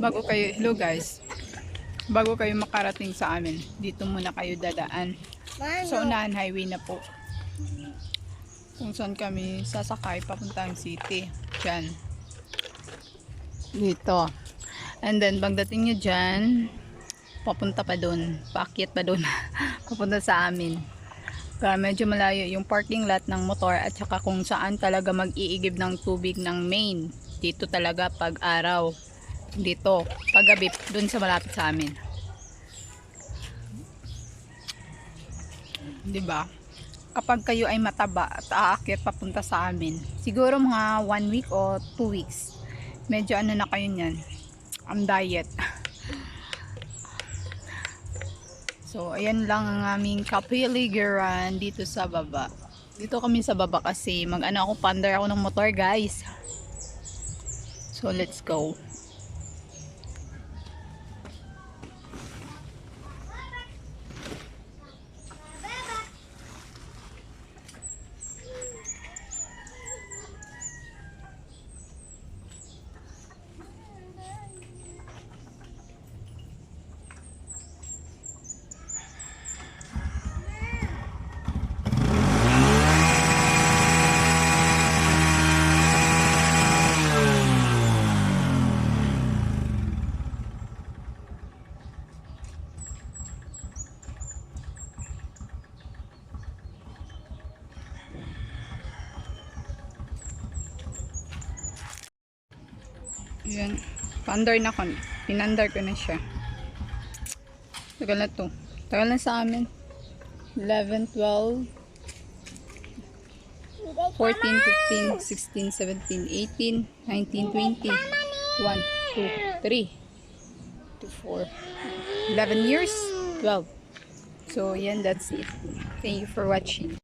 bago kayo, hello guys, bago kayo makarating sa amin, dito muna kayo dadaan. Sa unahan highway na po. Kung saan kami sasakay papuntang city. Diyan. Dito. And then, pagdating nyo dyan, papunta pa doon. Paakyat pa doon. papunta sa amin. Kaya medyo malayo yung parking lot ng motor at saka kung saan talaga mag-iigib ng tubig ng main. Dito talaga pag araw. Dito. Pag gabi, doon sa malapit sa amin. 'di ba? Kapag kayo ay mataba at aakyat papunta sa amin, siguro mga one week o two weeks, medyo ano na kayo niyan, ang diet. So, ayan lang ang aming kapiligiran dito sa baba. Dito kami sa baba kasi mag-ano ako, pandar ako ng motor guys. So, let's go. Yan. Pandar na ko. Pinandar ko na siya. Tagal na to. Tagal na sa amin. 11, 12, 14, 15, 16, 17, 18, 19, 20, 1, 2, 3, 2, 4, 11 years, 12. So, yan, that's it. Thank you for watching.